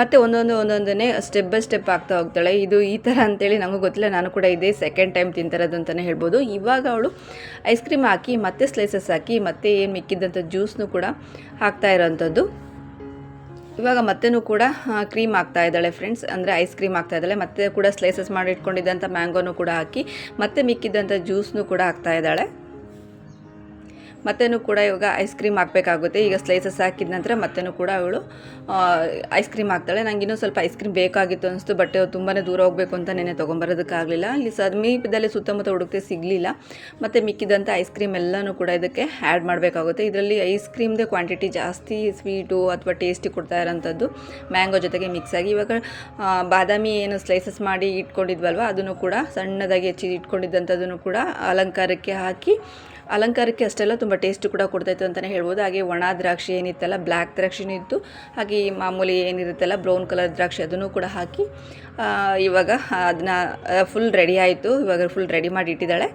ಮತ್ತೆ ಒಂದೊಂದು, ಒಂದೊಂದನ್ನೇ ಸ್ಟೆಪ್ ಬೈ ಸ್ಟೆಪ್ ಆಗ್ತಾ ಹೋಗ್ತಾಳೆ. ಇದು ಈ ಥರ ಅಂತೇಳಿ ನನಗೂ ಗೊತ್ತಿಲ್ಲ. ನಾನು ಕೂಡ ಇದೇ ಸೆಕೆಂಡ್ ಟೈಮ್ ತಿಂತಿರೋದು ಅಂತಲೇ ಹೇಳ್ಬೋದು. ಇವಾಗ ಅವಳು ಐಸ್ ಕ್ರೀಮ್ ಹಾಕಿ, ಮತ್ತೆ ಸ್ಲೈಸಸ್ ಹಾಕಿ, ಮತ್ತೆ ಏನು ಮಿಕ್ಕಿದ್ದಂಥ ಜ್ಯೂಸ್ನು ಕೂಡ ಹಾಕ್ತಾ ಇರೋವಂಥದ್ದು ಇವಾಗ ಮತ್ತೆನೂ ಕೂಡ ಕ್ರೀಮ್ ಆಗ್ತಾ ಇದ್ದಾಳೆ ಫ್ರೆಂಡ್ಸ್ ಅಂದರೆ ಐಸ್ ಕ್ರೀಮ್ ಆಗ್ತಾ ಇದ್ದಾಳೆ. ಮತ್ತೆ ಕೂಡ ಸ್ಲೈಸಸ್ ಮಾಡಿ ಇಟ್ಕೊಂಡಿದ್ದಂಥ ಮ್ಯಾಂಗೋನು ಕೂಡ ಹಾಕಿ, ಮತ್ತೆ ಮಿಕ್ಕಿದ್ದಂಥ ಜ್ಯೂಸ್ನು ಕೂಡ ಹಾಕ್ತಾ ಇದ್ದಾಳೆ. ಮತ್ತೇನು ಕೂಡ ಇವಾಗ ಐಸ್ ಕ್ರೀಮ್ ಹಾಕಬೇಕಾಗುತ್ತೆ. ಈಗ ಸ್ಲೈಸಸ್ ಹಾಕಿದ ನಂತರ ಮತ್ತೇನು ಕೂಡ ಅವಳು ಐಸ್ ಕ್ರೀಮ್ ಹಾಕ್ತಾಳೆ. ನನಗೆ ಇನ್ನೂ ಸ್ವಲ್ಪ ಐಸ್ ಕ್ರೀಮ್ ಬೇಕಾಗಿತ್ತು ಅನಿಸ್ತು ಬಟ್ ತುಂಬಾ ದೂರ ಹೋಗಬೇಕು ಅಂತ ನೆನೆ ತೊಗೊಂಬರೋದಕ್ಕಾಗಲಿಲ್ಲ. ಇಲ್ಲಿ ಸಮೀಪದಲ್ಲಿ ಸುತ್ತಮುತ್ತ ಹುಡುಕ್ತೆ ಸಿಗಲಿಲ್ಲ. ಮತ್ತು ಮಿಕ್ಕಿದಂಥ ಐಸ್ ಕ್ರೀಮ್ ಎಲ್ಲನೂ ಕೂಡ ಇದಕ್ಕೆ ಆ್ಯಡ್ ಮಾಡಬೇಕಾಗುತ್ತೆ. ಇದರಲ್ಲಿ ಐಸ್ ಕ್ರೀಮ್ದೇ ಕ್ವಾಂಟಿಟಿ ಜಾಸ್ತಿ ಸ್ವೀಟು ಅಥವಾ ಟೇಸ್ಟಿ ಕೊಡ್ತಾ ಇರೋಂಥದ್ದು ಮ್ಯಾಂಗೋ ಜೊತೆಗೆ ಮಿಕ್ಸ್ ಆಗಿ. ಇವಾಗ ಬಾದಾಮಿ ಏನು ಸ್ಲೈಸಸ್ ಮಾಡಿ ಇಟ್ಕೊಂಡಿದ್ವಲ್ವ, ಅದನ್ನು ಕೂಡ ಸಣ್ಣದಾಗಿ ಹೆಚ್ಚಿ ಇಟ್ಕೊಂಡಿದ್ದಂಥದ್ದನ್ನು ಕೂಡ ಅಲಂಕಾರಕ್ಕೆ ಹಾಕಿ ಅಲಂಕಾರಕ್ಕೆ ಅಷ್ಟೆಲ್ಲ ತುಂಬ ಟೇಸ್ಟ್ ಕೂಡ ಕೊಡ್ತಾಯಿತ್ತು ಅಂತಲೇ ಹೇಳ್ಬೋದು. ಹಾಗೆ ಒಣ ದ್ರಾಕ್ಷಿ ಏನಿತ್ತಲ್ಲ, ಬ್ಲ್ಯಾಕ್ ದ್ರಾಕ್ಷಿನೂ ಇತ್ತು ಹಾಗೆ ಮಾಮೂಲಿ ಏನಿರುತ್ತಲ್ಲ, ಬ್ರೌನ್ ಕಲರ್ ದ್ರಾಕ್ಷಿ ಅದನ್ನು ಕೂಡ ಹಾಕಿ ಇವಾಗ ಅದನ್ನ ಫುಲ್ ರೆಡಿ ಆಯಿತು. ಇವಾಗ ಫುಲ್ ರೆಡಿ ಮಾಡಿ ಇಟ್ಟಿದ್ದಾಳೆ.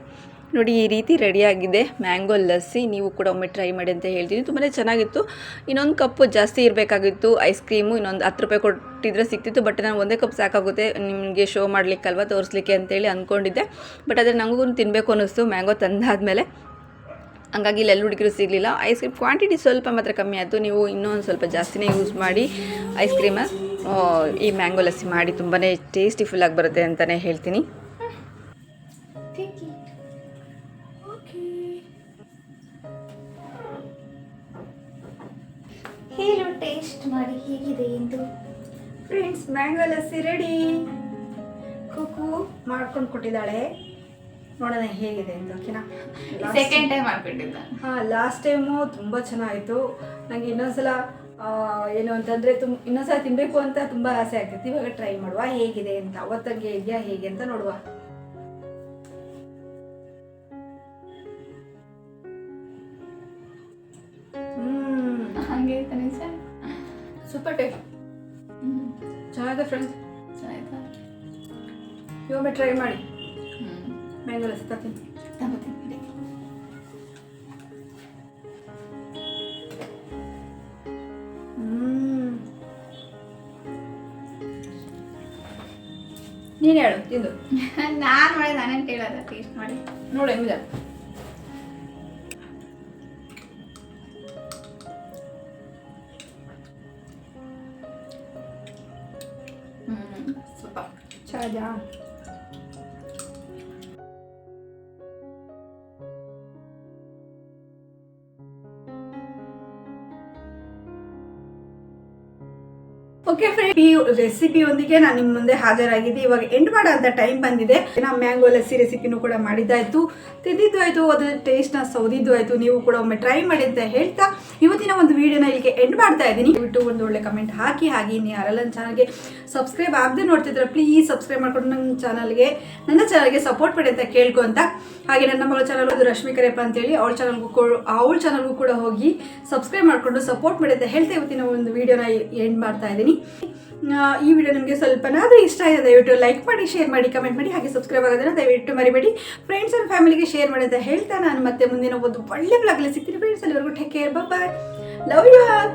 ನೋಡಿ, ಈ ರೀತಿ ರೆಡಿಯಾಗಿದೆ ಮ್ಯಾಂಗೋ ಲಸ್ಸಿ ನೀವು ಕೂಡ ಒಮ್ಮೆ ಟ್ರೈ ಮಾಡಿ ಅಂತ ಹೇಳ್ತೀನಿ. ತುಂಬಾ ಚೆನ್ನಾಗಿತ್ತು. ಇನ್ನೊಂದು ಕಪ್ಪು ಜಾಸ್ತಿ ಇರಬೇಕಾಗಿತ್ತು. ಐಸ್ ಕ್ರೀಮು ಇನ್ನೊಂದು ಹತ್ತು ರೂಪಾಯಿ ಕೊಟ್ಟಿದ್ರೆ ಸಿಕ್ತಿತ್ತು. ಬಟ್ ನಾನು ಒಂದೇ ಕಪ್ ಸಾಕಾಗುತ್ತೆ. ನಿಮಗೆ ಶೋ ಮಾಡಲಿಕ್ಕಲ್ವ, ತೋರಿಸ್ಲಿಕ್ಕೆ ಅಂತೇಳಿ ಅಂದ್ಕೊಂಡಿದ್ದೆ ಬಟ್ ಆದರೆ ನನಗೂ ತಿನ್ನಬೇಕು ಅನ್ನಿಸ್ತು. ಮ್ಯಾಂಗೋ ತಂದಾದಮೇಲೆ. ಹಂಗಾಗಿ ಇಲ್ಲಿ ಎಲ್ಲ ಹುಡುಗಿರು ಸಿಗಲಿಲ್ಲ. ಐಸ್ ಕ್ರೀಮ್ ಕ್ವಾಂಟಿಟಿ ಸ್ವಲ್ಪ ಮಾತ್ರ ಕಮ್ಮಿ ಆಯಿತು. ನೀವು ಇನ್ನೊಂದು ಸ್ವಲ್ಪ ಜಾಸ್ತಿನೇ ಯೂಸ್ ಮಾಡಿ ಐಸ್ ಕ್ರೀಮ ಈ ಮ್ಯಾಂಗೋ ಲಸ್ಸಿ ಮಾಡಿ ತುಂಬಾ ಟೇಸ್ಟಿಫುಲ್ ಆಗಿ ಬರುತ್ತೆ ಅಂತಲೇ ಹೇಳ್ತೀನಿ. ಹೇಳು ಟೇಸ್ಟ್ ಮಾಡಿ ಹೇಗಿದೆ ಎಂದು. ಫ್ರೆಂಡ್ಸ್ ಮ್ಯಾಂಗೋ ಲಸ್ಸಿ ರೆಡಿ ಕುಕು ಮಾಡ್ಕೊಂಡು ಕೊಟ್ಟಿದ್ದಾಳೆ. ನೋಡೋಣ ಹೇಗಿದೆ ಅಂತ ಓಕೆನಾ ಸೆಕೆಂಡ್ ಟೈಮ್ ಮಾಡ್ಬಿಟ್ಟಿದ್ದ ಹಾಂ ಲಾಸ್ಟ್ ಟೈಮು ತುಂಬ ಚೆನ್ನಾಗಿತ್ತು. ನನಗೆ ಇನ್ನೊಂದ್ಸಲ ಏನು ಅಂತಂದರೆ ತುಂಬ ಇನ್ನೊಂದ್ಸಲ ತಿನ್ನಬೇಕು ಅಂತ ತುಂಬ ಆಸೆ ಆಗ್ತೈತಿ ಇವಾಗ ಟ್ರೈ ಮಾಡುವ ಹೇಗಿದೆ ಅಂತ ಅವತ್ತಂಗೆ ಇದೆಯಾ ಹೇಗೆ ಅಂತ ನೋಡುವ. ಹಂಗೆ ಸೂಪರ್ ಟೇಸ್ಟ್ ಚೆನ್ನಾಗಿದೆ ಫ್ರೆಂಡ್ಸ್ ಚೆನ್ನಾಗಿದೆ. ಇವಾಗ ಟ್ರೈ ಮಾಡಿ? ಮ್ಯಾಂಗೋ ಲಸ್ಸಿ ತರ್ತೀನಿ ತಗೋತೀನಿ ಹ್ಮ್ ನೀನು ಹೇಳು ತಿಂದು ನಾನು ಮಾಡಿ ನಾನೇನು ಕೇಳೋದ ಟೇಸ್ಟ್ ಮಾಡಿ ನೋಡಿ ಹೆಂಗಿದೆ ರೆಸಿಪಿಯೊಂದಿಗೆ ನಾನು ನಿಮ್ಮ ಮುಂದೆ ಹಾಜರಾಗಿದ್ದೆ. ಇವಾಗ ಎಂಡ್ ಮಾಡೋ ಅಂತ ಟೈಮ್ ಬಂದಿದೆ. ನಮ್ಮ ಮ್ಯಾಂಗೋ ಲಸ್ಸಿ ರೆಸಿಪಿನೂ ಕೂಡ ಮಾಡಿದ್ದಾಯ್ತು. ತಿಂದಿದ್ದು ಆಯಿತು ಅದ್ರ ಟೇಸ್ಟ್ನ ಸೌದಿದ್ದು ಆಯಿತು ನೀವು ಕೂಡ ಒಮ್ಮೆ ಟ್ರೈ ಮಾಡಿ ಅಂತ ಹೇಳ್ತಾ ಇವತ್ತಿನ ಒಂದು ವಿಡಿಯೋನ ಇಲ್ಲಿಗೆ ಎಂಡ್ ಮಾಡ್ತಾ ಇದ್ದೀನಿ. ಬಿಟ್ಟು ಒಂದು ಒಳ್ಳೆ ಕಮೆಂಟ್ ಹಾಕಿ, ಹಾಗೆ ಇನ್ನು ಯಾರೆಲ್ಲ ನನ್ನ ಚಾನಲ್ಗೆ ಸಬ್ಸ್ಕ್ರೈಬ್ ಆಗದೆ ನೋಡ್ತಿದ್ರೆ ಪ್ಲೀಸ್ ಸಬ್ಸ್ಕ್ರೈಬ್ ಮಾಡ್ಕೊಂಡು ನನ್ನ ಚಾನಲ್ಗೆ ನನ್ನ ಚಾನಲ್ಗೆ ಸಪೋರ್ಟ್ ಮಾಡಿ ಅಂತ ಕೇಳ್ಕೊಂತ ಹಾಗೆ ನನ್ನ ಮಗಳ ಚಾನಲ್ ಅದು ರಶ್ಮಿ ಕರೆಪ್ಪ ಅಂತೇಳಿ ಅವಳ ಚಾನಲ್ಗೂ ಕೊ ಅವಳ ಚಾನಲ್ಗೂ ಕೂಡ ಹೋಗಿ ಸಬ್ಸ್ಕ್ರೈಬ್ ಮಾಡಿಕೊಂಡು ಸಪೋರ್ಟ್ ಮಾಡಿ ಅಂತ ಹೇಳ್ತಾ ಇವತ್ತಿನ ಒಂದು ವಿಡಿಯೋನ ಎಂಡ್ ಮಾಡ್ತಾ ಇದ್ದೀನಿ. ಈ ವಿಡಿಯೋ ನಿಮಗೆ ಸ್ವಲ್ಪನಾದರೂ ಇಷ್ಟ ಆಗಿದೆ ದಯವಿಟ್ಟು ಲೈಕ್ ಮಾಡಿ ಶೇರ್ ಮಾಡಿ ಕಮೆಂಟ್ ಮಾಡಿ, ಹಾಗೆ ಸಬ್ಸ್ಕ್ರೈಬ್ ಆಗೋದನ್ನು ದಯವಿಟ್ಟು ಮರಿಬೇಡಿ. ಫ್ರೆಂಡ್ಸ್ ಆ್ಯಂಡ್ ಫ್ಯಾಮಿಲಿಗೆ ಶೇರ್ ಮಾಡಿ ಅಂತ ಹೇಳ್ತಾ ನಾನು ಮತ್ತೆ ಮುಂದಿನ ಒಂದು ಒಳ್ಳೆ ಬ್ಲಾಗಲ್ಲಿ ಸಿಗ್ತೀನಿ. ಫ್ರೆಂಡ್ಸ್ ಅಲ್ಲಿವರೆಗೂ take care bye love you all